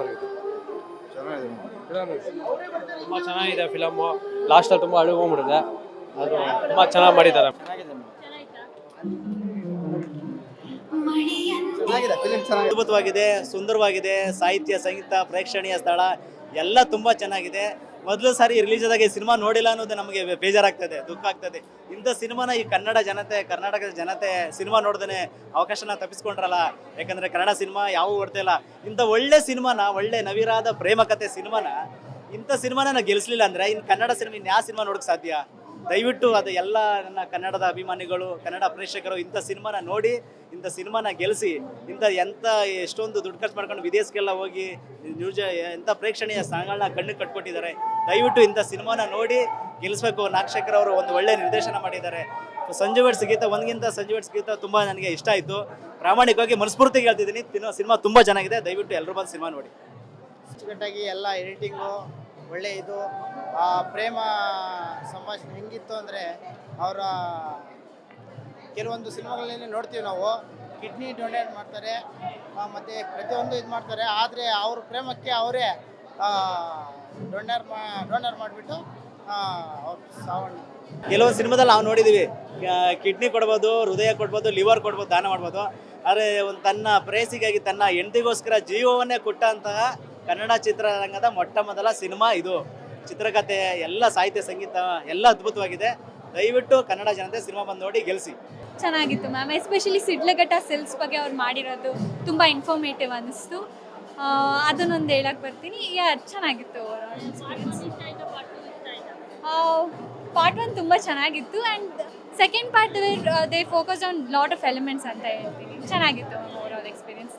Super ಇದೆ ತುಂಬ ಚೆನ್ನಾಗಿದೆ ಫಿಲಮ್ಮು ಲಾಸ್ಟಲ್ಲಿ ತುಂಬ ಅಳುಗು ಹೋಗ್ಬಿಟ್ಟಿದೆ ಅದು ತುಂಬ ಚೆನ್ನಾಗಿ ಮಾಡಿದ್ದಾರೆ. ಚೆನ್ನಾಗಿದೆ. ಫಿಲಿಮ್ ಚೆನ್ನಾಗಿದೆ. ಅದ್ಭುತವಾಗಿದೆ ಸುಂದರವಾಗಿದೆ. ಸಾಹಿತ್ಯ ಸಂಗೀತ ಪ್ರೇಕ್ಷಣೀಯ ಸ್ಥಳ. ಎಲ್ಲ ತುಂಬಾ ಚೆನ್ನಾಗಿದೆ. ಮೊದಲು ಸಾರಿ ರಿಲೀಸ್ ಆದಾಗ ಈ ಸಿನಿಮಾ ನೋಡಿಲ್ಲ ಅನ್ನೋದು ನಮಗೆ ಬೇಜಾರಾಗ್ತದೆ, ದುಃಖ ಆಗ್ತದೆ. ಇಂಥ ಸಿನಿಮಾನ ಈ ಕನ್ನಡ ಜನತೆ, ಕರ್ನಾಟಕದ ಜನತೆ ಸಿನಿಮಾ ನೋಡ್ದೇನೆ ಅವಕಾಶನ ತಪ್ಪಿಸ್ಕೊಂಡ್ರಲ್ಲ. ಯಾಕಂದ್ರೆ ಕನ್ನಡ ಸಿನಿಮಾ ಯಾವ ಇಲ್ಲ. ಇಂಥ ಒಳ್ಳೆ ಸಿನಿಮಾನ, ಒಳ್ಳೆ ನವಿರಾದ ಪ್ರೇಮ ಕಥೆ ಸಿನಿಮಾನ ಇಂಥ ಸಿನಿಮಾನ ನಾನು ಗೆಲ್ಲಿಸ್ಲಿಲ್ಲ ಅಂದ್ರೆ ಇನ್ನು ಕನ್ನಡ ಸಿನಿಮಾ ಇನ್ನು ಯಾವ ಸಿನಿಮಾ ನೋಡಕ್ ಸಾಧ್ಯ? ದಯವಿಟ್ಟು ಅದು ಎಲ್ಲ ನನ್ನ ಕನ್ನಡದ ಅಭಿಮಾನಿಗಳು, ಕನ್ನಡ ಪ್ರೇಕ್ಷಕರು ಇಂಥ ಸಿನಿಮಾನ ನೋಡಿ, ಇಂಥ ಸಿನಿಮಾನ ಗೆಲ್ಲಿಸಿ ಇಂಥ ಎಂಥ ಎಷ್ಟೊಂದು ದುಡ್ಡು ಖರ್ಚು ಮಾಡ್ಕೊಂಡು ವಿದೇಶಕ್ಕೆಲ್ಲ ಹೋಗಿ, ನ್ಯೂಜ ಎಂಥ ಪ್ರೇಕ್ಷಣೀಯ ಸ್ಥಾನಗಳನ್ನ ಕಣ್ಣು ಕಟ್ಕೊಟ್ಟಿದ್ದಾರೆ. ದಯವಿಟ್ಟು ಇಂಥ ಸಿನಿಮಾನ ನೋಡಿ ಗೆಲ್ಲಿಸ್ಬೇಕು ನಾಗಶೇಖರ್ ಅವರು ಒಂದು ಒಳ್ಳೆ ನಿರ್ದೇಶನ ಮಾಡಿದ್ದಾರೆ. ಸಂಜು ವೆಟ್ಸ್ ಗೀತ, ಒಂದ್ಗಿಂತ ಸಂಜು ಗೀತ ತುಂಬ ನನಗೆ ಇಷ್ಟ ಆಯಿತು. ಪ್ರಾಮಾಣಿಕವಾಗಿ ಮನಸ್ಫೂರ್ತಿಗೆ ಹೇಳ್ತಿದ್ದೀನಿ. ಸಿನಿಮಾ ತುಂಬ ಚೆನ್ನಾಗಿದೆ. ದಯವಿಟ್ಟು ಎಲ್ಲರೂ ಬಂದು ಸಿನಿಮಾ ನೋಡಿ. ಅಚ್ಚುಕಟ್ಟಾಗಿ ಎಲ್ಲ ಎಡಿಟಿಂಗು ಒಳ್ಳೆ ಇದು. ಆ ಪ್ರೇಮ ಸಂಭಾಷಣೆ ಹೆಂಗಿತ್ತು ಅಂದರೆ ಅವರ ಕೆಲವೊಂದು ಸಿನಿಮಾಗಳಲ್ಲಿ ನೋಡ್ತೀವಿ ನಾವು. ಕಿಡ್ನಿ ಡೊನೇಟ್ ಮಾಡ್ತಾರೆ ಮತ್ತು ಪ್ರತಿಯೊಂದು ಇದು ಮಾಡ್ತಾರೆ. ಆದರೆ ಅವ್ರ ಪ್ರೇಮಕ್ಕೆ ಅವರೇ ಡೊನೇರ್ ಮಾ ಡೊನೇರ್ ಮಾಡಿಬಿಟ್ಟು ಅವ್ರು ಸಾವಣ್ಣ ಕೆಲವೊಂದು ಸಿನಿಮಾದಲ್ಲಿ ನಾವು ನೋಡಿದ್ದೀವಿ ಕಿಡ್ನಿ ಕೊಡ್ಬೋದು, ಹೃದಯ ಕೊಡ್ಬೋದು, ಲಿವರ್ ಕೊಡ್ಬೋದು, ದಾನ ಮಾಡ್ಬೋದು. ಆದರೆ ಒಂದು ತನ್ನ ಪ್ರೇಸಿಗಾಗಿ ತನ್ನ ಹೆಂಡತಿಗೋಸ್ಕರ ಜೀವವನ್ನೇ ಕೊಟ್ಟಂತಹ ಕನ್ನಡ ಚಿತ್ರರಂಗದ ಮೊಟ್ಟ ಮೊದಲ ಸಿನಿಮಾ ಇದು. ಚಿತ್ರಕಥೆ ಎಲ್ಲ ಸಾಹಿತ್ಯ, ಸಂಗೀತ, ಎಲ್ಲ ಅದ್ಭುತವಾಗಿದೆ. ದಯವಿಟ್ಟು ಕನ್ನಡ ಜನತೆ ಸಿನಿಮಾ ಬಂದು ನೋಡಿ, ಗೆಲ್ಸಿ. ಚೆನ್ನಾಗಿತ್ತು ಮ್ಯಾಮ್. ಎಸ್ಪೆಷಲಿ ಸಿಡ್ಲಘಟ್ಟ ಸೆಲ್ಸ್ ಬಗ್ಗೆ ಅವ್ರು ಮಾಡಿರೋದು ತುಂಬ ಇನ್ಫಾರ್ಮೇಟಿವ್ ಅನ್ನಿಸ್ತು ಅದನ್ನೊಂದು ಹೇಳಕ್ಕೆ ಬರ್ತೀನಿ. ಯಾ, ಚೆನ್ನಾಗಿತ್ತು ಪಾರ್ಟ್ ಒನ್ ತುಂಬ ಚೆನ್ನಾಗಿತ್ತು and second part they focus on lot of elements ಅಂತ ಹೇಳ್ತೀನಿ. ಚೆನ್ನಾಗಿತ್ತು ಎಕ್ಸ್ಪೀರಿಯನ್ಸ್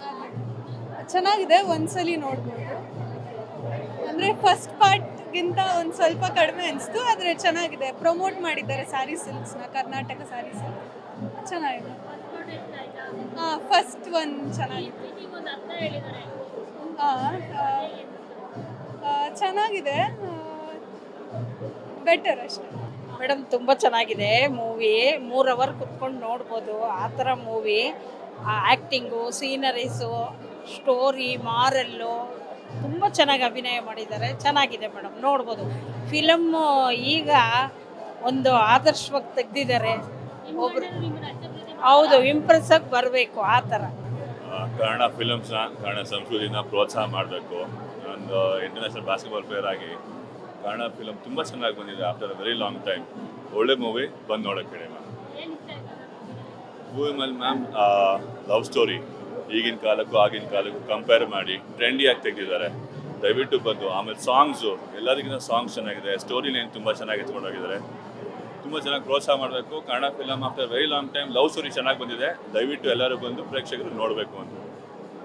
ಚೆನ್ನಾಗಿದೆ, ಒಂದ್ಸಲಿ ನೋಡ್ಬೋದು. ಅಂದರೆ ಫಸ್ಟ್ ಪಾರ್ಟ್ಗಿಂತ ಒಂದು ಸ್ವಲ್ಪ ಕಡಿಮೆ ಅನಿಸ್ತು, ಆದರೆ ಚೆನ್ನಾಗಿದೆ. ಪ್ರಮೋಟ್ ಮಾಡಿದ್ದಾರೆ ಸಾರಿ ಸಿಲ್ಕ್ಸ್ನ ಕರ್ನಾಟಕ ಸಾರಿ ಸಿಲ್ಕ್ ಚೆನ್ನಾಗಿದೆ. ಹಾಂ ಫಸ್ಟ್ ಒಂದು ಚೆನ್ನಾಗಿದೆ. ಹಾಂ ಚೆನ್ನಾಗಿದೆ. ಬೆಟರ್ ಅಷ್ಟೇ. ಮೇಡಮ್ ತುಂಬ ಚೆನ್ನಾಗಿದೆ ಮೂವಿ ಮೂರು ಅವರ್ ಕುತ್ಕೊಂಡು ನೋಡ್ಬೋದು. ಆ ಥರ movie acting sceneries story moral ತುಂಬ ಚೆನ್ನಾಗಿ ಅಭಿನಯ ಮಾಡಿದ್ದಾರೆ. ಚೆನ್ನಾಗಿದೆ ಮೇಡಮ್ ನೋಡ್ಬೋದು. ಫಿಲಮ್ಮು ಈಗ ಒಂದು ಆದರ್ಶವಾಗಿ ತೆಗ್ದಿದ್ದಾರೆ. ಒಬ್ರು ಹೌದು ಇಂಪ್ರೆಸ್ ಆಗಿ ಬರಬೇಕು ಆ ಥರ. ಕನ್ನಡ ಫಿಲಮ್ಸ್ನ ಕನ್ನಡ ಸಂಸ್ಕೃತಿನ ಪ್ರೋತ್ಸಾಹ ಮಾಡಬೇಕು. ಒಂದು ಇಂಟರ್ನ್ಯಾಷನಲ್ ಬಾಸ್ಕೆಟ್ಬಾಲ್ ಪ್ಲೇಯರ್ ಆಗಿ ಕನ್ನಡ ಫಿಲಮ್ ತುಂಬ ಚೆನ್ನಾಗಿ ಬಂದಿದೆ after a very long time ಒಳ್ಳೆ ಮೂವಿ ಬಂದು ನೋಡೋಕ್ಕೆ ಹೇಳಿ ಮ್ಯಾಮ್ ಮೂವಿ ಮೇಲೆ ಮ್ಯಾಮ್ ಲವ್ ಸ್ಟೋರಿ ಈಗಿನ ಕಾಲಕ್ಕೂ ಆಗಿನ ಕಾಲಕ್ಕೂ ಕಂಪೇರ್ ಮಾಡಿ ಟ್ರೆಂಡಿಯಾಗಿ ತೆಗೆದಿದ್ದಾರೆ. ದಯವಿಟ್ಟು ಬಂದು ಆಮೇಲೆ ಸಾಂಗ್ಸು ಎಲ್ಲದಕ್ಕಿಂತ ಸಾಂಗ್ಸ್ ಚೆನ್ನಾಗಿದೆ. ಸ್ಟೋರಿ ಲೈನ್ ತುಂಬ ಚೆನ್ನಾಗಿ ಎತ್ಕೊಂಡೋಗಿದ್ದಾರೆ ತುಂಬ ಚೆನ್ನಾಗಿ ಪ್ರೋತ್ಸಾಹ ಮಾಡಬೇಕು. Kannada film after very long time love story ಚೆನ್ನಾಗಿ ಬಂದಿದೆ. ದಯವಿಟ್ಟು ಎಲ್ಲರೂ ಬಂದು ಪ್ರೇಕ್ಷಕರು ನೋಡಬೇಕು ಅಂತ.